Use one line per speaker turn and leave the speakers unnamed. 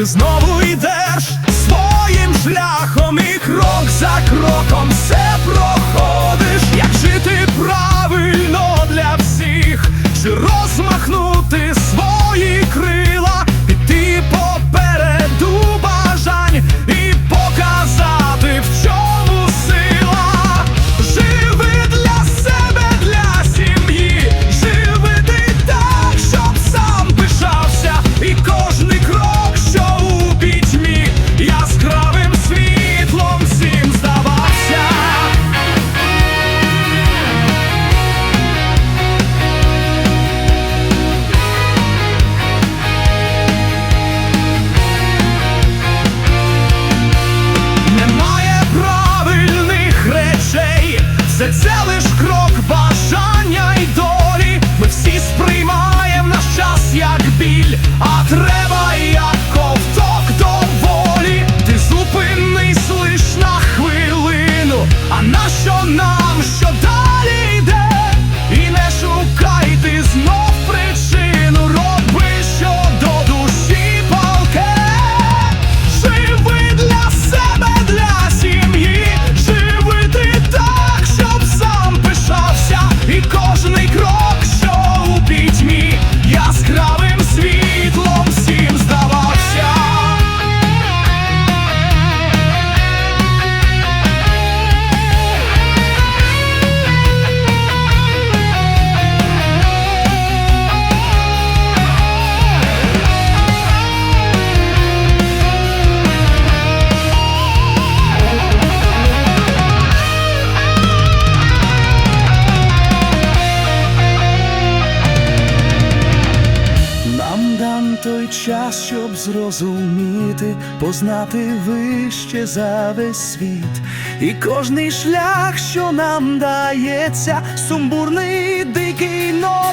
ти знову йдеш своїм шляхом, і крок за кроком все проходить. що нам що дам. той час, щоб зрозуміти, познати вище за весь світ, і кожний шлях, що нам дається, сумбурний дикий но